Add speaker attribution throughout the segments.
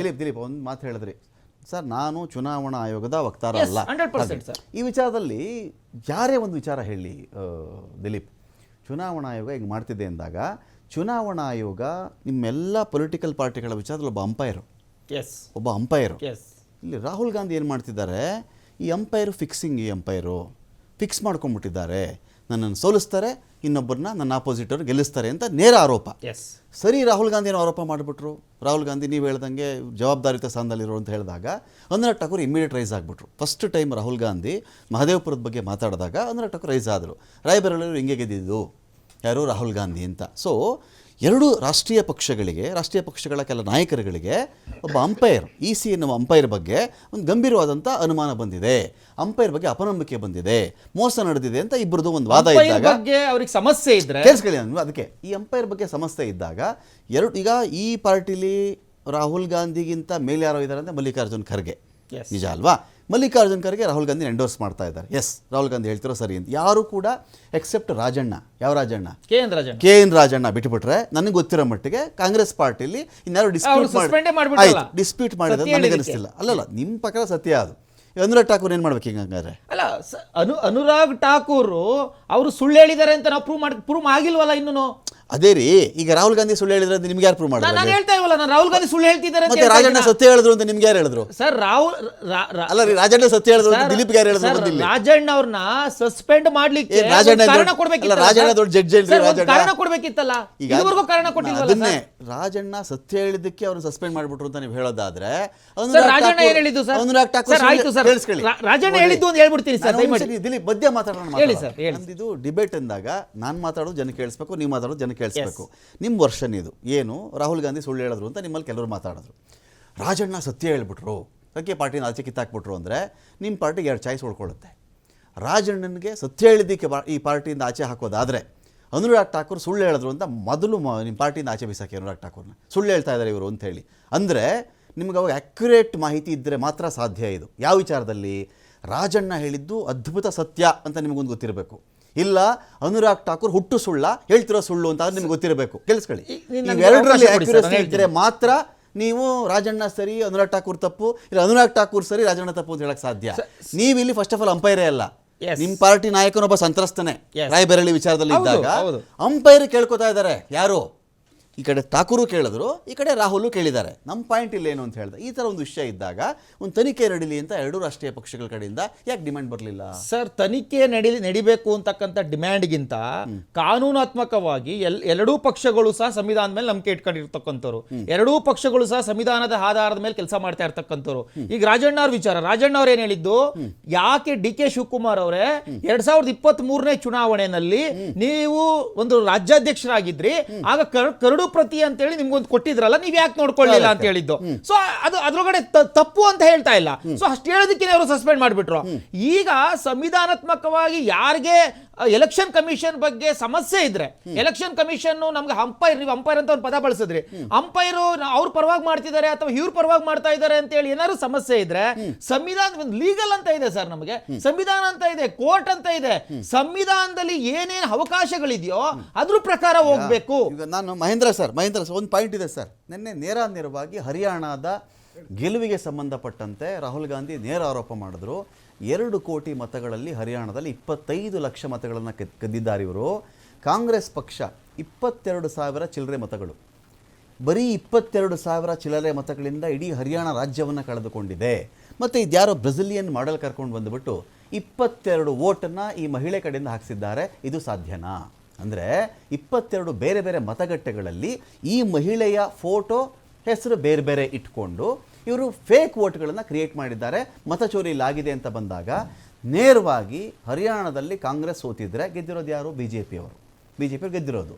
Speaker 1: ದಿಲೀಪ್ ದಿಲೀಪ್ ಒಂದು ಮಾತು ಹೇಳಿದ್ರಿ. ಸರ್ ನಾನು ಚುನಾವಣಾ ಆಯೋಗದ ವಕ್ತಾರ ಅಲ್ಲ
Speaker 2: 100% ಸರ್.
Speaker 1: ಈ ವಿಚಾರದಲ್ಲಿ ಯಾರೇ ಒಂದು ವಿಚಾರ ಹೇಳಿ ದಿಲೀಪ್ ಚುನಾವಣಾ ಆಯೋಗ ಹಿಂಗೆ ಮಾಡ್ತಿದೆ ಅಂದಾಗ ಚುನಾವಣಾ ಆಯೋಗ ನಿಮ್ಮೆಲ್ಲ ಪೊಲಿಟಿಕಲ್ ಪಾರ್ಟಿಗಳ ವಿಚಾರದಲ್ಲಿ ಒಬ್ಬ ಅಂಪೈರು
Speaker 2: ಎಸ್
Speaker 1: ಒಬ್ಬ ಅಂಪೈರು
Speaker 2: ಎಸ್
Speaker 1: ಇಲ್ಲಿ ರಾಹುಲ್ ಗಾಂಧಿ ಏನು ಮಾಡ್ತಿದ್ದಾರೆ? ಈ ಅಂಪೈರು ಫಿಕ್ಸಿಂಗ್ ಈ ಅಂಪೈರು ಫಿಕ್ಸ್ ಮಾಡ್ಕೊಂಡ್ಬಿಟ್ಟಿದ್ದಾರೆ. ನನ್ನನ್ನು ಸೋಲಿಸ್ತಾರೆ ಇನ್ನೊಬ್ಬರನ್ನ ನನ್ನ ಆಪೋಸಿಟವ್ರು ಗೆಲ್ಲಿಸ್ತಾರೆ ಅಂತ ನೇರ ಆರೋಪ.
Speaker 2: ಎಸ್
Speaker 1: ಸರಿ ರಾಹುಲ್ ಗಾಂಧಿನ ಆರೋಪ ಮಾಡಿಬಿಟ್ರು. ರಾಹುಲ್ ಗಾಂಧಿ ನೀವು ಹೇಳ್ದಂಗೆ ಜವಾಬ್ದಾರಿತ ಸ್ಥಾನದಲ್ಲಿರೋ ಅಂತ ಹೇಳಿದಾಗ ಅನುರಾಗ್ ಠಾಕೂರ್ ಇಮಿಡಿಯೇಟ್ ರೈಸ್ ಆಗಿಬಿಟ್ರು. ಫಸ್ಟ್ ಟೈಮ್ ರಾಹುಲ್ ಗಾಂಧಿ ಮಹದೇವಪುರದ ಬಗ್ಗೆ ಮಾತಾಡಿದಾಗ ಅನುರಾಗ್ ಠಾಕೂರ್ ರೈಸ್ ಆದರು. ರಾಯಬರೇಲಿಯವರು ಹಿಂಗೆ ಗೆದ್ದಿದ್ದು. ಯಾರು? ರಾಹುಲ್ ಗಾಂಧಿ ಅಂತ. ಸೊ ಎರಡು ರಾಷ್ಟ್ರೀಯ ಪಕ್ಷಗಳಿಗೆ ರಾಷ್ಟ್ರೀಯ ಪಕ್ಷಗಳ ಕೆಲ ನಾಯಕರುಗಳಿಗೆ ಒಬ್ಬ ಅಂಪೈರ್ ಇ ಸಿ ಎನ್ನುವ ಅಂಪೈರ್ ಬಗ್ಗೆ ಒಂದು ಗಂಭೀರವಾದಂಥ ಅನುಮಾನ ಬಂದಿದೆ. ಅಂಪೈರ್ ಬಗ್ಗೆ ಅಪನಂಬಿಕೆ ಬಂದಿದೆ. ಮೋಸ ನಡೆದಿದೆ ಅಂತ ಇಬ್ಬರದು ಒಂದು ವಾದ ಇದ್ದಾಗ
Speaker 2: ಬಗ್ಗೆ ಅವ್ರಿಗೆ ಸಮಸ್ಯೆ ಇದ್ರೆ
Speaker 1: ಕೇಳಿಸ್ಕೊಳ್ಳಿ ಅದಕ್ಕೆ. ಈ ಅಂಪೈರ್ ಬಗ್ಗೆ ಸಮಸ್ಯೆ ಇದ್ದಾಗ ಎರಡು ಈಗ ಈ ಪಾರ್ಟಿಲಿ ರಾಹುಲ್ ಗಾಂಧಿಗಿಂತ ಮೇಲೆ ಯಾರೋ ಇದ್ದಾರೆ ಅಂದರೆ ಮಲ್ಲಿಕಾರ್ಜುನ್ ಖರ್ಗೆ. ನಿಜ ಅಲ್ವಾ? ಮಲ್ಲಿಕಾರ್ಜುನ್ ಖರ್ಗೆ ರಾಹುಲ್ ಗಾಂಧಿ ಎಂಡೋರ್ಸ್ ಮಾಡ್ತಾ ಇದ್ದಾರೆ. ಎಸ್ ರಾಹುಲ್ ಗಾಂಧಿ ಹೇಳ್ತಿರೋ ಸರಿ ಅಂತ. ಯಾರು ಕೂಡ ಎಕ್ಸೆಪ್ಟ್ ರಾಜಣ್ಣ. ಯಾವ Rajanna?
Speaker 2: K N Rajanna.
Speaker 1: K N Rajanna ಬಿಟ್ಬಿಟ್ರೆ ನನಗೆ ಗೊತ್ತಿರೋ ಮಟ್ಟಿಗೆ ಕಾಂಗ್ರೆಸ್ ಪಾರ್ಟಿಲಿ ಇನ್ಯಾರು ಡಿಸ್ಪ್ಯೂಟ್ ಮಾಡಿ. ಡಿಸ್ಪ್ಯೂಟ್ ಮಾಡಿದ್ರೆ ನನಗೆ. ಅನಿಸ್ತಿಲ್ಲ ಅಲ್ಲಲ್ಲ ನಿಮ್ಮ ಪ್ರಕಾರ ಸತ್ಯ ಅದು. ಅನುರಾಗ್ ಠಾಕೂರ್ ಏನು ಮಾಡ್ಬೇಕು ಹಿಂಗೆ ಹಂಗಾರೆ
Speaker 2: ಅಲ್ಲ ಅನು ಅನುರಾಗ್ ಠಾಕೂರ್ ಅವರು ಸುಳ್ಳು ಹೇಳಿದ್ದಾರೆ ಅಂತ ನಾವು ಪ್ರೂವ್ ಮಾಡಿ ಪ್ರೂವ್ ಆಗಿಲ್ವಲ್ಲ ಇನ್ನೂ
Speaker 1: ಅದೇ ರೀ ಈಗ ರಾಹುಲ್ ಗಾಂಧಿ ಸುಳ್ಳು ಹೇಳಿದ್ರೆ ಅಂತ ನಿಮ್ಗೆ ಯಾರು ಪ್ರೂವ್
Speaker 2: ನಾನು ಹೇಳ್ತಾ ಇಲ್ಲ ನಾನು ರಾಹುಲ್ ಗಾಂಧಿ ಸುಳ್ಳು ಹೇಳ್ತಿದ್ದಾರೆ ಅಂತ
Speaker 1: ಮತ್ತೆ
Speaker 2: ಹೇಳ್ತಾ
Speaker 1: ರಾಜಣ್ಣ
Speaker 2: ಇದ್ದೀನ.
Speaker 1: ಸತ್ಯ ಹೇಳಿದ್ರು ಅಂತ ನಿಮ್ಗೆ ಯಾರು ಹೇಳಿದ್ರು
Speaker 2: ಸರ್ ರಾಹುಲ್ ರಾ- ರಾ-
Speaker 1: ಅಲ್ಲ ರೀ ರಾಜಣ್ಣ ಸತ್ಯ ಹೇಳಿದ್ರು ಅಂತ ದಿಲೀಪ್ ಯಾರು ಹೇಳಿದ್ರು
Speaker 2: ಸರ್,
Speaker 1: ಬಂದಿಲ್ಲ
Speaker 2: ರಾಜಣ್ಣ ಅವ್ರನ್ನ ಸಸ್ಪೆಂಡ್ ಮಾಡ್ಲಿಕ್ಕೆ
Speaker 1: ಏ, ರಾಜಣ್ಣ
Speaker 2: ಒಂದು ಕಾರಣ
Speaker 1: ದೊಡ್ಡ-
Speaker 2: ಕೊಡ್ಬೇಕಿತ್ತಲ್ಲ
Speaker 1: ಅಲ್ಲ, ರಾಜಣ್ಣ
Speaker 2: ಸರ್?
Speaker 1: ದೊಡ್ಡ judge ಅಲ್ರಿ,
Speaker 2: ಸರ್, ಒಂದು
Speaker 1: ರಾಜಣ್ಣ.
Speaker 2: ಕಾರಣ ಕೊಡ್ಬೇಕಿತ್ತಲ್ಲ
Speaker 1: ಈಗ
Speaker 2: ಇದುವರೆಗೂ ಕಾರಣ ಕೊಟ್ಟಿಲ್ವಲ್ಲ
Speaker 1: ಅದನ್ನೇ
Speaker 2: ಸರ್?
Speaker 1: ರಾಜಣ್ಣ ಸತ್ಯ ಹೇಳಿದ್ದಕ್ಕೆ ಅವ್ರನ್ನ ಸಸ್ಪೆಂಡ್ ಮಾಡ್ಬಿಟ್ರು ಅಂತ ನೀವು ಹೇಳೋದಾದ್ರೆ
Speaker 2: ಸರ್ ರಾಜಣ್ಣ ಏನು ಹೇಳಿದ್ದು ಸರ್ ಸರ್ ಆಯ್ತು ಸರ್. ರಾ- ರಾಜಣ್ಣ ಹೇಳಿದ್ದು ಅಂತ ಹೇಳ್ಬಿಡ್ತೀನಿ ಸರ್ ದಯಮಾಡಿ
Speaker 1: ದಿಲೀಪ್ ಮಧ್ಯ ಮಾತಾಡೋಣ
Speaker 2: ಹೇಳಿ
Speaker 1: ಮಾತಾಡೋಣ.
Speaker 2: ಸರ್, ಹೇಳಿ.
Speaker 1: ನಮ್ದಿದು ಡಿಬೇಟ್ ಅಂದಾಗ ನಾನು ಮಾತಾಡೋ ಜನ ಕೇಳಿಸ್ಬೇಕು ನೀವು ಮಾತಾಡೋ ಜನ ಕೇಳಿಸ್ಬೇಕು. ನಿಮ್ಮ ವರ್ಷನ್ ಇದು. ಏನು? ರಾಹುಲ್ ಗಾಂಧಿ ಸುಳ್ಳು ಹೇಳಿದ್ರು ಅಂತ ನಿಮ್ಮಲ್ಲಿ ಕೆಲವರು ಮಾತಾಡಿದ್ರು. ರಾಜಣ್ಣ ಸತ್ಯ ಹೇಳ್ಬಿಟ್ರು. ಅದಕ್ಕೆ ಪಾರ್ಟಿನ ಆಚೆ ಕಿತ್ತಾಕ್ಬಿಟ್ರು ಅಂದರೆ ನಿಮ್ಮ ಪಾರ್ಟಿಗೆ ಎರಡು ಚಾಯ್ಸ್ ಉಳ್ಕೊಳ್ಳುತ್ತೆ. ರಾಜಣ್ಣನಿಗೆ ಸತ್ಯ ಹೇಳಿದ್ದಕ್ಕೆ ಈ ಪಾರ್ಟಿಯಿಂದ ಆಚೆ ಹಾಕೋದಾದರೆ ಅನುರಾಗ್ ಠಾಕೂರ್ ಸುಳ್ಳು ಹೇಳಿದ್ರು ಅಂತ ಮೊದಲು ನಿಮ್ಮ ಪಾರ್ಟಿಯಿಂದ ಆಚೆ ಬಿಸಾಕಿ ಅನುರಾಗ್ ಠಾಕೂರ್ನ. ಸುಳ್ಳು ಹೇಳ್ತಾ ಇದ್ದಾರೆ ಇವರು ಅಂತ ಹೇಳಿ. ಅಂದರೆ ನಿಮ್ಗೆ ಅವಾಗ ಅಕ್ಯುರೇಟ್ ಮಾಹಿತಿ ಇದ್ದರೆ ಮಾತ್ರ ಸಾಧ್ಯ ಇದು. ಯಾವ ವಿಚಾರದಲ್ಲಿ? ರಾಜಣ್ಣ ಹೇಳಿದ್ದು ಅದ್ಭುತ ಸತ್ಯ ಅಂತ ನಿಮಗೊಂದು ಗೊತ್ತಿರಬೇಕು. ಇಲ್ಲ ಅನುರಾಗ್ ಠಾಕೂರ್ ಹುಟ್ಟು ಸುಳ್ಳ ಹೇಳ್ತಿರೋ ಸುಳ್ಳು ಅಂತ ನಿಮ್ಗೆ ಗೊತ್ತಿರಬೇಕು. ಕೇಳಿಸ್ಕೊಳ್ಳಿ. ಎರಡರಲ್ಲಿ ಇದ್ದರೆ ಮಾತ್ರ ನೀವು ರಾಜಣ್ಣ ಸರಿ ಅನುರಾಗ್ ಠಾಕೂರ್ ತಪ್ಪು ಇಲ್ಲ ಅನುರಾಗ್ ಠಾಕೂರ್ ಸರಿ ರಾಜಣ್ಣ ತಪ್ಪು ಅಂತ ಹೇಳಕ್ ಸಾಧ್ಯ. ನೀವು ಇಲ್ಲಿ ಫಸ್ಟ್ ಆಫ್ ಆಲ್ ಅಂಪೈರೇ ಅಲ್ಲ. ನಿಮ್ ಪಾರ್ಟಿ ನಾಯಕನೊಬ್ಬ ಸಂತ್ರಸ್ತನೇ
Speaker 2: ರಾಯ್
Speaker 1: ಬೆರಳಿ ವಿಚಾರದಲ್ಲಿ ಇದ್ದಾಗ. ಅಂಪೈರ್ ಕೇಳ್ಕೊತಾ ಇದ್ದಾರೆ ಯಾರು? ಈ ಕಡೆ ಠಾಕೂರು ಕೇಳಿದ್ರು ಈ ಕಡೆ ರಾಹುಲ್ ಕೇಳಿದ್ದಾರೆ. ನಮ್ಮ ಪಾಯಿಂಟ್ ಇಲ್ಲ ಏನು ಅಂತ ಹೇಳಿದೆ ಈ ಥರ ಒಂದು ವಿಷಯ ಇದ್ದಾಗ ಒಂದು ತನಿಖೆ ನಡೀಲಿ ಅಂತ ಎರಡೂ ರಾಷ್ಟ್ರೀಯ ಪಕ್ಷಗಳ ಕಡೆಯಿಂದ ಯಾಕೆ ಡಿಮ್ಯಾಂಡ್ ಬರಲಿಲ್ಲ?
Speaker 2: ಸರ್ ತನಿಖೆ ನಡಿ ನಡಿಬೇಕು ಅಂತಕ್ಕಂಥ ಡಿಮ್ಯಾಂಡ್ಗಿಂತ ಕಾನೂನಾತ್ಮಕವಾಗಿ ಎಲ್ ಎರಡೂ ಪಕ್ಷಗಳು ಸಹ ಸಂವಿಧಾನದ ಮೇಲೆ ನಂಬಿಕೆ ಇಟ್ಕೊಂಡಿರ್ತಕ್ಕಂಥವ್ರು. ಎರಡೂ ಪಕ್ಷಗಳು ಸಹ ಸಂವಿಧಾನದ ಆಧಾರದ ಮೇಲೆ ಕೆಲಸ ಮಾಡ್ತಾ ಇರ್ತಕ್ಕಂಥವ್ರು. ಈಗ ರಾಜಣ್ಣ ಅವ್ರ ವಿಚಾರ ರಾಜಣ್ಣ ಅವ್ರು ಏನ್ ಹೇಳಿದ್ದು? ಯಾಕೆ ಡಿ ಕೆ ಶಿವಕುಮಾರ್ ಅವರೇ ಎರಡ್ ಸಾವಿರದ ಇಪ್ಪತ್ತ್ ಮೂರನೇ ಚುನಾವಣೆಯಲ್ಲಿ ನೀವು ಒಂದು ರಾಜ್ಯಾಧ್ಯಕ್ಷರಾಗಿದ್ರಿ ಆಗ ಕರ್- ಕರಡು ಪ್ರತಿ ಅಂತೇಳಿ ನಿಮ್ಗೊಂದು ಕೊಟ್ಟಿದ್ರಲ್ಲ ನೀವ್ ಯಾಕೆ ನೋಡ್ಕೊಳ್ಳಿಲ್ಲ ಅಂತ ಹೇಳಿದ್ದು. ಸೊ ಅದು ಅದ್ರೊಳಗಡೆ ತಪ್ಪು ಅಂತ ಹೇಳ್ತಾ ಇಲ್ಲ. ಸೊ ಅಷ್ಟು ಹೇಳೋದಕ್ಕೆ ಅವರು ಸಸ್ಪೆಂಡ್ ಮಾಡಿಬಿಟ್ರು. ಈಗ ಸಂವಿಧಾನಾತ್ಮಕವಾಗಿ ಯಾರಿಗೆ ಎಲೆಕ್ಷನ್ ಕಮಿಷನ್ ಬಗ್ಗೆ ಸಮಸ್ಯೆ ಇದ್ರೆ ಎಲೆಕ್ಷನ್ ಕಮಿಷನ್ ನಮ್ಗೆ ಅಂಪೈರ್ ನೀವು ಅಂಪೈರ್ ಅಂತ ಒಂದು ಪದ ಬಳಸಿದ್ರಿ. ಅಂಪೈರ್ ಅವ್ರ ಪರವಾಗಿ ಮಾಡ್ತಿದ್ದಾರೆ ಅಥವಾ ಇವ್ರ ಪರವಾಗಿ ಮಾಡ್ತಾ ಇದ್ದಾರೆ ಅಂತ ಹೇಳಿ ಏನಾದ್ರು ಸಮಸ್ಯೆ ಇದ್ರೆ ಸಂವಿಧಾನ ಲೀಗಲ್ ಅಂತ ಇದೆ ಸರ್ ನಮಗೆ. ಸಂವಿಧಾನ ಅಂತ ಇದೆ ಕೋರ್ಟ್ ಅಂತ ಇದೆ. ಸಂವಿಧಾನದಲ್ಲಿ ಏನೇನು ಅವಕಾಶಗಳಿದೆಯೋ ಅದ್ರ ಪ್ರಕಾರ ಹೋಗ್ಬೇಕು.
Speaker 1: ನಾನು ಮಹೇಂದ್ರ ಸರ್, ಮಹೇಂದ್ರ ಸರ್, ಒಂದು ಪಾಯಿಂಟ್ ಇದೆ ಸರ್. ನಿನ್ನೆ ನೇರ ನೇರವಾಗಿ ಹರಿಯಾಣದ ಗೆಲುವಿಗೆ ಸಂಬಂಧಪಟ್ಟಂತೆ ರಾಹುಲ್ ಗಾಂಧಿ ನೇರ ಆರೋಪ ಮಾಡಿದ್ರು. ಎರಡು ಕೋಟಿ ಮತಗಳಲ್ಲಿ ಹರಿಯಾಣದಲ್ಲಿ ಇಪ್ಪತ್ತೈದು ಲಕ್ಷ ಮತಗಳನ್ನು ಕದ್ದಿದ್ದಾರೆ ಇವರು. ಕಾಂಗ್ರೆಸ್ ಪಕ್ಷ ಇಪ್ಪತ್ತೆರಡು ಸಾವಿರ ಚಿಲ್ಲರೆ ಮತಗಳು. ಬರೀ ಇಪ್ಪತ್ತೆರಡು ಸಾವಿರ ಚಿಲ್ಲರೆ ಮತಗಳಿಂದ ಇಡೀ ಹರಿಯಾಣ ರಾಜ್ಯವನ್ನು ಕಳೆದುಕೊಂಡಿದೆ. ಮತ್ತು ಇದ್ಯಾರೋ ಬ್ರೆಜಿಲಿಯನ್ ಮಾಡೆಲ್ ಕರ್ಕೊಂಡು ಬಂದುಬಿಟ್ಟು ಇಪ್ಪತ್ತೆರಡು ವೋಟನ್ನು ಈ ಮಹಿಳೆ ಕಡೆಯಿಂದ ಹಾಕಿಸಿದ್ದಾರೆ. ಇದು ಸಾಧ್ಯನಾ? ಅಂದರೆ ಇಪ್ಪತ್ತೆರಡು ಬೇರೆ ಬೇರೆ ಮತಗಟ್ಟೆಗಳಲ್ಲಿ ಈ ಮಹಿಳೆಯ ಫೋಟೋ ಹೆಸರು ಬೇರೆ ಬೇರೆ ಇಟ್ಕೊಂಡು ಇವರು ಫೇಕ್ ವೋಟ್ಗಳನ್ನು ಕ್ರಿಯೇಟ್ ಮಾಡಿದ್ದಾರೆ. ಮತ ಇಲ್ಲಾಗಿದೆ ಅಂತ ಬಂದಾಗ ನೇರವಾಗಿ ಹರಿಯಾಣದಲ್ಲಿ ಕಾಂಗ್ರೆಸ್ ಸೋತಿದ್ರೆ ಗೆದ್ದಿರೋದು ಯಾರು? ಬಿ ಜೆ ಪಿಯವರು ಬಿ ಜೆ ಪಿಯವರು ಗೆದ್ದಿರೋದು.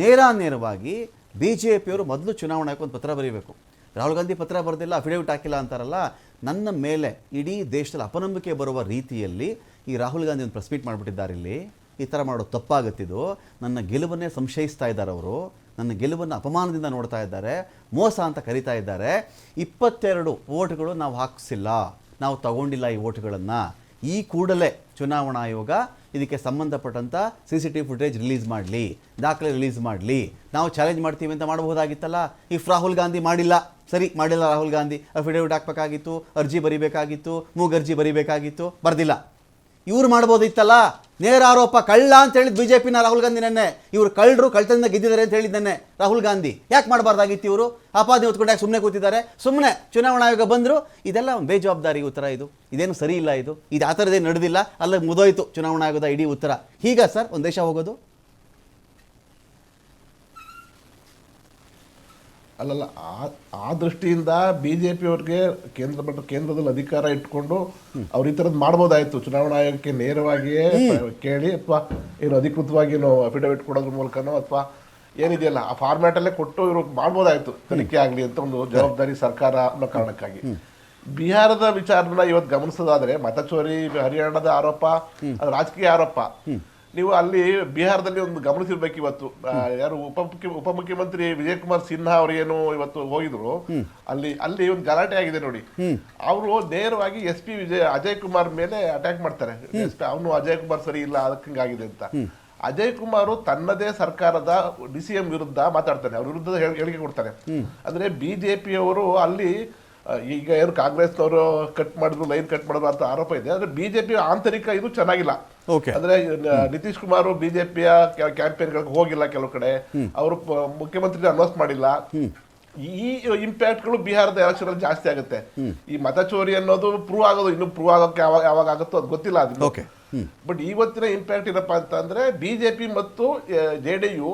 Speaker 1: ನೇರ ನೇರವಾಗಿ ಬಿ ಜೆ ಪಿಯವರು ಮೊದಲು ಚುನಾವಣೆ ಒಂದು ಪತ್ರ ಬರೀಬೇಕು. ರಾಹುಲ್ ಗಾಂಧಿ ಪತ್ರ ಬರೆದಿಲ್ಲ ಅಫಿಡೇವಿಟ್ ಹಾಕಿಲ್ಲ ಅಂತಾರಲ್ಲ, ನನ್ನ ಮೇಲೆ ಇಡೀ ದೇಶದಲ್ಲಿ ಅಪನಂಬಿಕೆ ಬರುವ ರೀತಿಯಲ್ಲಿ ಈ ರಾಹುಲ್ ಗಾಂಧಿ ಒಂದು ಪ್ರೆಸ್ ಮೀಟ್ ಮಾಡಿಬಿಟ್ಟಿದ್ದಾರೆ ಇಲ್ಲಿ. ಈ ಥರ ಮಾಡೋದು ತಪ್ಪಾಗುತ್ತಿದ್ದು. ನನ್ನ ಗೆಲುವನ್ನೇ ಸಂಶಯಿಸ್ತಾ ಇದ್ದಾರೆ ಅವರು. ನನ್ನ ಗೆಲುವನ್ನು ಅಪಮಾನದಿಂದ ನೋಡ್ತಾ ಇದ್ದಾರೆ. ಮೋಸ ಅಂತ ಕರಿತಾ ಇದ್ದಾರೆ. ಇಪ್ಪತ್ತೆರಡು ಓಟ್ಗಳು ನಾವು ಹಾಕಿಸಿಲ್ಲ. ನಾವು ತಗೊಂಡಿಲ್ಲ ಈ ಓಟ್ಗಳನ್ನು ಈ ಕೂಡಲೇ ಚುನಾವಣಾ ಆಯೋಗ ಇದಕ್ಕೆ ಸಂಬಂಧಪಟ್ಟಂಥ C C T footage release ಮಾಡಲಿ. ದಾಖಲೆ ರಿಲೀಸ್ ಮಾಡಲಿ. ನಾವು ಚಾಲೆಂಜ್ ಮಾಡ್ತೀವಿ ಅಂತ ಮಾಡಬಹುದಾಗಿತ್ತಲ್ಲ? ಇಫ್ ರಾಹುಲ್ ಗಾಂಧಿ ಮಾಡಿಲ್ಲ, ಸರಿ, ಮಾಡಿಲ್ಲ ರಾಹುಲ್ ಗಾಂಧಿ. ಅಫಿಡೇವಿಟ್ ಹಾಕ್ಬೇಕಾಗಿತ್ತು, ಅರ್ಜಿ ಬರಿಬೇಕಾಗಿತ್ತು, ಮೂಗರ್ಜಿ ಬರಿಬೇಕಾಗಿತ್ತು, ಬರ್ದಿಲ್ಲ. ಇವ್ರು ಮಾಡ್ಬೋದಿತ್ತಲ್ಲ? ನೇರ ಆರೋಪ ಕಳ್ಳ ಅಂತ ಹೇಳಿದ್ ಬಿ ಜೆ ರಾಹುಲ್ ಗಾಂಧಿ ನೆನ್ನೆ. ಇವರು ಕಳ್ಳರು ಕಳ್ತನದಿಂದ ಗೆದ್ದಿದ್ದಾರೆ ಅಂತ ಹೇಳಿದ್ ರಾಹುಲ್ ಗಾಂಧಿ. ಯಾಕೆ ಮಾಡಬಾರ್ದಾಗಿತ್ತು ಇವರು? ಆಪಾದನೆ ಹೊತ್ಕೊಂಡು ಯಾಕೆ ಸುಮ್ಮನೆ ಕೂತಿದ್ದಾರೆ? ಸುಮ್ಮನೆ ಚುನಾವಣಾ ಆಯೋಗ ಬಂದರು. ಇದೆಲ್ಲ ಒಂದು ಬೇಜವಾಬ್ದಾರಿ ಉತ್ತರ ಇದು. ಇದೇನು ಸರಿ ಇಲ್ಲ ಇದು? ಇದು ಆ ಥರದ್ದೇನು ನಡೆದಿಲ್ಲ. ಅಲ್ಲಿ ಮುದೋಯ್ತು ಚುನಾವಣಾ ಆಯೋಗದ ಇಡೀ ಉತ್ತರ. ಹೀಗ ಸರ್, ಒಂದು ದೇಶ ಹೋಗೋದು.
Speaker 3: ಅಲ್ಲಲ್ಲ ಆ ಆ ದೃಷ್ಟಿಯಿಂದ ಬಿ ಜೆ ಅವ್ರಿಗೆ ಕೇಂದ್ರ ಮಟ್ಟ ಕೇಂದ್ರದಲ್ಲಿ ಅಧಿಕಾರ ಇಟ್ಕೊಂಡು ಅವ್ರು ಈ ಥರದ್ದು ಮಾಡ್ಬೋದಾಯ್ತು. ಚುನಾವಣಾ ಆಯೋಗಕ್ಕೆ ನೇರವಾಗಿಯೇ ಕೇಳಿ ಅಥವಾ ಏನು ಅಧಿಕೃತವಾಗಿ ಏನು ಅಫಿಡವಿಟ್ ಕೊಡೋದ್ರ ಮೂಲಕನೋ ಅಥವಾ ಏನಿದೆಯಲ್ಲ ಆ ಫಾರ್ಮ್ಯಾಟಲ್ಲೇ ಕೊಟ್ಟು ಇವರು ಮಾಡ್ಬೋದಾಯ್ತು. ತನಿಖೆ ಆಗಲಿ ಅಂತ ಒಂದು ಜವಾಬ್ದಾರಿ ಸರ್ಕಾರ ಅನ್ನೋ ಕಾರಣಕ್ಕಾಗಿ. ಬಿಹಾರದ ವಿಚಾರನ ಇವತ್ತು ಗಮನಿಸೋದಾದ್ರೆ ಮತಚೋರಿ ಹರಿಯಾಣದ ಆರೋಪ ರಾಜಕೀಯ ಆರೋಪ. ನೀವು ಅಲ್ಲಿ ಬಿಹಾರದಲ್ಲಿ ಒಂದು ಗಮನಿಸಿರ್ಬೇಕು ಇವತ್ತು. ಯಾರು ಉಪ ಮುಖ್ಯ ಉಪಮುಖ್ಯಮಂತ್ರಿ ವಿಜಯ್ ಕುಮಾರ್ ಸಿನ್ಹಾ ಅವರು ಏನು ಇವತ್ತು ಹೋಗಿದ್ರು. ಅಲ್ಲಿ ಅಲ್ಲಿ ಒಂದು ಗಲಾಟೆ ಆಗಿದೆ ನೋಡಿ. ಅವರು ನೇರವಾಗಿ ಎಸ್ ಪಿ ವಿಜಯ್ ಅಜಯ್ ಕುಮಾರ್ ಮೇಲೆ ಅಟ್ಯಾಕ್ ಮಾಡ್ತಾರೆ. ಅವನು ಅಜಯ್ ಕುಮಾರ್ ಸರಿ ಇಲ್ಲ ಅದಕ್ಕೆ ಹಿಂಗಾಗಿದೆ ಅಂತ. ಅಜಯ್ ಕುಮಾರ್ ತನ್ನದೇ ಸರ್ಕಾರದ ಡಿ ಸಿ ಎಂ ವಿರುದ್ಧ ಮಾತಾಡ್ತಾನೆ. ಅವ್ರ ವಿರುದ್ಧ ಹೇಳ್- ಹೇಳಿಕೆ ಕೊಡ್ತಾರೆ ಅಂದ್ರೆ ಬಿಜೆಪಿಯವರು ಅಲ್ಲಿ ಈಗ ಏನು ಕಾಂಗ್ರೆಸ್ನವರು ಕಟ್ ಮಾಡಿದ್ರು ಲೈನ್ ಕಟ್ ಮಾಡಿದ್ರು ಅಂತ ಆರೋಪ ಇದೆ. ಆದ್ರೆ ಬಿಜೆಪಿ ಆಂತರಿಕ ಇದು ಚೆನ್ನಾಗಿಲ್ಲ. ಅಂದ್ರೆ ನ- ನಿತೀಶ್ ಕುಮಾರ್ ಬಿಜೆಪಿಯ ಕ್ಯಾಂಪೇನ್ಗಳಿಗೆ ಹೋಗಿಲ್ಲ ಕೆಲವು ಕಡೆ ಅವರು ಮುಖ್ಯಮಂತ್ರಿ ಅನೌನ್ಸ್ ಮಾಡಿಲ್ಲ. ಈ ಇಂಪ್ಯಾಕ್ಟ್ಗಳು ಬಿಹಾರದ ಎಲೆಕ್ಷನ್ ಅಲ್ಲಿ ಜಾಸ್ತಿ ಆಗುತ್ತೆ. ಈ ಮತ ಚೋರಿ ಅನ್ನೋದು ಪ್ರೂವ್ ಆಗೋದು ಇನ್ನು ಪ್ರೂವ್ ಆಗೋಕೆ ಯಾವಾಗ ಯಾವಾಗ ಆಗುತ್ತೋ ಅದು ಗೊತ್ತಿಲ್ಲ ಅದು.
Speaker 1: ಓಕೆ
Speaker 3: ಬಟ್ ಇವತ್ತಿನ ಇಂಪ್ಯಾಕ್ಟ್ ಏನಪ್ಪಾ ಅಂತಂದ್ರೆ ಬಿಜೆಪಿ ಮತ್ತು ಜೆ ಡಿ ಯು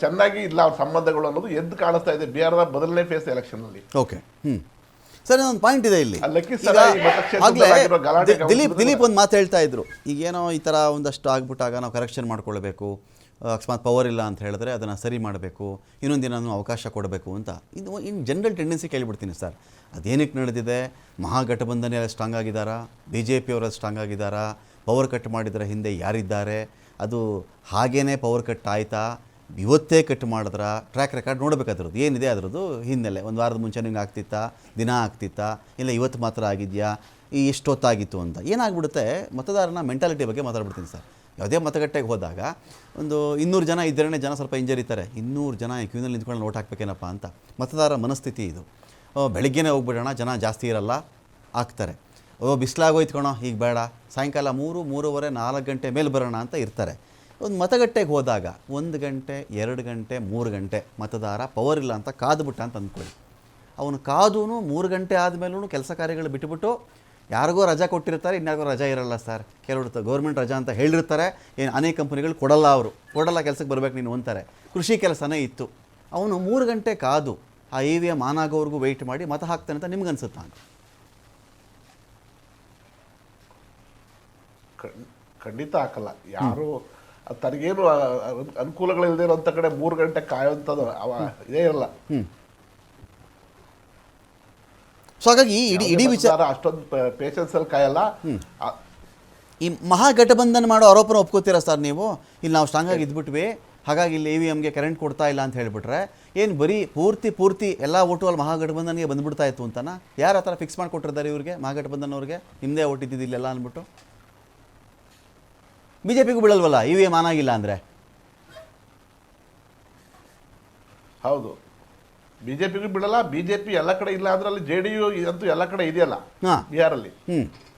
Speaker 3: ಚೆನ್ನಾಗಿ ಇಲ್ಲ ಅವ್ರ ಸಂಬಂಧಗಳು ಅನ್ನೋದು ಎದ್ದು ಕಾಣಿಸ್ತಾ ಇದೆ ಬಿಹಾರದ ಮೊದಲನೇ ಫೇಸ್ ಎಲೆಕ್ಷನ್ ಅಲ್ಲಿ.
Speaker 1: ಓಕೆ ಸರ್ ಒಂದು ಪಾಯಿಂಟ್ ಇದೆ ಇಲ್ಲಿ.
Speaker 3: ಆ ಲಖೀಸರಾಯ್
Speaker 1: ಈಗ
Speaker 3: ಮತಕ್ಷೇತ್ರದಲ್ಲಿ ಗಲಾಟೆ
Speaker 1: ದಿಲೀಪ್ ದಿಲೀಪ್ ಒಂದು ಮಾತು ಹೇಳ್ತಾ ಇದ್ರು. ಈಗೇನೋ ಈ ಥರ ಒಂದಷ್ಟು ಆಗ್ಬಿಟ್ಟಾಗ ನಾವು ಕರೆಕ್ಷನ್ ಮಾಡ್ಕೊಳ್ಬೇಕು ಅಕಸ್ಮಾತ್ ಪವರ್ ಇಲ್ಲ ಅಂತ ಹೇಳಿದ್ರೆ ಅದನ್ನು ಸರಿ ಮಾಡಬೇಕು ಇನ್ನೊಂದು ದಿನ ಅವಕಾಶ ಕೊಡಬೇಕು ಅಂತ. ಇದು ಇನ್ ಜನರಲ್ ಟೆಂಡೆನ್ಸಿ ಕೇಳಿಬಿಡ್ತೀನಿ ಸರ್. ಅದೇನಕ್ಕೆ ನಡೆದಿದೆ? ಮಹಾಗಠಬಂಧನ ಸ್ಟ್ರಾಂಗ್ ಆಗಿದ್ದಾರಾ? ಬಿ ಜೆ ಪಿಯವರ ಸ್ಟ್ರಾಂಗ್ ಆಗಿದ್ದಾರಾ? ಪವರ್ ಕಟ್ ಮಾಡಿದ್ರೆ ಹಿಂದೆ ಯಾರಿದ್ದಾರೆ? ಅದು ಹಾಗೇನೇ ಪವರ್ ಕಟ್ ಆಯ್ತಾ? ಇವತ್ತೇ ಕಟ್ ಮಾಡಿದ್ರ ಟ್ರ್ಯಾಕ್ ರೆಕಾರ್ಡ್ ನೋಡಬೇಕಾದ್ರದ್ದು. ಏನಿದೆ ಅದರದ್ದು? ಹಿನ್ನೆಲೆ. ಒಂದು ವಾರದ ಮುಂಚೆ ನಿಂಗೆ ಆಗ್ತಿತ್ತಾ? ದಿನ ಆಗ್ತಿತ್ತಾ? ಇಲ್ಲ ಇವತ್ತು ಮಾತ್ರ ಆಗಿದೆಯಾ? ಈ ಎಷ್ಟೊತ್ತಾಗಿತ್ತು ಅಂತ. ಏನಾಗ್ಬಿಡುತ್ತೆ? ಮತದಾರನ ಮೆಂಟಾಲಿಟಿ ಬಗ್ಗೆ ಮಾತಾಡ್ಬಿಡ್ತೀನಿ ಸರ್. ಯಾವುದೇ ಮತಗಟ್ಟೆಗೆ ಹೋದಾಗ ಒಂದು ಇನ್ನೂರು ಜನ ಇದ್ದರೇ ಜನ ಸ್ವಲ್ಪ ಹಿಂಜರಿತಾರೆ ಇನ್ನೂರು ಜನ ಈ ಕ್ಯೂನಲ್ಲಿ ನಿಂತ್ಕೊಂಡು ನೋಟ್ ಹಾಕ್ಬೇಕೇನಪ್ಪ ಅಂತ. ಮತದಾರರ ಮನಸ್ಥಿತಿ ಇದು. ಬೆಳಿಗ್ಗೆನೇ ಹೋಗ್ಬಿಡೋಣ, ಜನ ಜಾಸ್ತಿ ಇರಲ್ಲ, ಆಗ್ತಾರೆ. ಓ, ಬಿಸಿಲಾಗೋಯ್ತು ಕಣೋ, ಈಗ ಬೇಡ. ಸಾಯಂಕಾಲ ಮೂರು, ಮೂರುವರೆ, ನಾಲ್ಕು ಗಂಟೆ ಮೇಲೆ ಬರೋಣ ಅಂತ ಇರ್ತಾರೆ. ಒಂದು ಮತಗಟ್ಟೆಗೆ ಹೋದಾಗ ಒಂದು ಗಂಟೆ, ಎರಡು ಗಂಟೆ, ಮೂರು ಗಂಟೆ ಮತದಾರ ಪವರ್ ಇಲ್ಲ ಅಂತ ಕಾದುಬಿಟ್ಟ ಅಂತ ಅಂದ್ಕೊಳ್ಳಿ. ಅವನು ಕಾದೂ ಮೂರು ಗಂಟೆ ಆದಮೇಲೂ ಕೆಲಸ ಕಾರ್ಯಗಳು ಬಿಟ್ಟುಬಿಟ್ಟು ಯಾರಿಗೋ ರಜಾ ಕೊಟ್ಟಿರ್ತಾರೆ, ಇನ್ಯಾರಿಗೋ ರಜಾ ಇರಲ್ಲ ಸರ್ ಕೆಲವರು ಗೌರ್ಮೆಂಟ್ ರಜಾ ಅಂತ ಹೇಳಿರ್ತಾರೆ, ಏನು ಅನೇಕ ಕಂಪ್ನಿಗಳು ಕೊಡಲ್ಲ ಅವರು. ಕೊಡಲ್ಲ ಕೆಲಸಕ್ಕೆ ಬರಬೇಕು ನೀನು ಅಂತಾರೆ. ಕೃಷಿ ಕೆಲಸನೇ ಇತ್ತು. ಅವನು ಮೂರು ಗಂಟೆ ಕಾದು ಆ E V M on wait ಮಾಡಿ ಮತ ಹಾಕ್ತಾನೆ ಅಂತ ನಿಮ್ಗೆ ಅನಿಸುತ್ತಾ ಅಂತ
Speaker 3: ಖಂಡಿತ ಹಾಕಲ್ಲ. ಯಾರು ತನಗೇನು ಅನುಕೂಲಗಳಿಲ್ಲದೆ ಇರೋಂಥ ಕಡೆ ಮೂರು ಗಂಟೆ ಕಾಯೋಂಥದ್ದು ಅವ ಇದೇ ಇರಲ್ಲ
Speaker 1: ಸೊ ಹಾಗಾಗಿ ಇಡೀ ಇಡೀ ವಿಚಾರ
Speaker 3: ಅಷ್ಟೊಂದು ಪೇಷನ್ಸ್ ಅಲ್ಲಿ ಕಾಯಲ್ಲ.
Speaker 1: ಈ ಮಹಾಗಠಬಂಧನ ಮಾಡೋ ಆರೋಪನ ಒಪ್ಕೋತೀರಾ ಸರ್ ನೀವು? ಇಲ್ಲಿ ನಾವು ಸ್ಟ್ರಾಂಗಾಗಿ ಇದ್ಬಿಟ್ವಿ. ಹಾಗಾಗಿ ಇಲ್ಲಿ ಇ ವಿ ಎಮ್ಗೆ ಕರೆಂಟ್ ಕೊಡ್ತಾ ಇಲ್ಲ ಅಂತ ಹೇಳಿಬಿಟ್ರೆ ಏನು ಬರೀ ಪೂರ್ತಿ ಪೂರ್ತಿ ಎಲ್ಲ ಓಟು ಅಲ್ಲಿ ಮಹಾಗಠಬಂಧನಿಗೆ ಬಂದ್ಬಿಡ್ತಾ ಇತ್ತು ಅಂತನಾ? ಯಾರು ಆ ಥರ ಫಿಕ್ಸ್ ಮಾಡಿಕೊಟ್ಟಿರ್ತಾರೆ ಇವ್ರಿಗೆ ಮಹಾಗಠಬಂಧನ್ ಅವ್ರಿಗೆ ನಿಮ್ಮದೇ ಓಟಿದ್ದಿದ್ದಿಲ್ಲ ಅಂದ್ಬಿಟ್ಟು? ಬಿ ಜೆ ಪಿಗೂ ಬಿಡಲ್ವಲ್ಲ ಇ ವಿ ಎಂ ಆನ್ ಆಗಿಲ್ಲ ಅಂದರೆ?
Speaker 3: ಹೌದು. ಬಿಜೆಪಿಗೂ ಬಿಡಲ್ಲ ಬಿಜೆಪಿ ಎಲ್ಲ ಕಡೆ ಇಲ್ಲ ಅಂದ್ರೆ ಅಲ್ಲಿ ಜೆ ಡಿ ಯು ಅಂತೂ ಎಲ್ಲ ಕಡೆ ಇದೆಯಲ್ಲ?
Speaker 1: ಹಾ.
Speaker 3: ಬಿಹಾರಲ್ಲಿ?
Speaker 1: ಹ್ಞೂ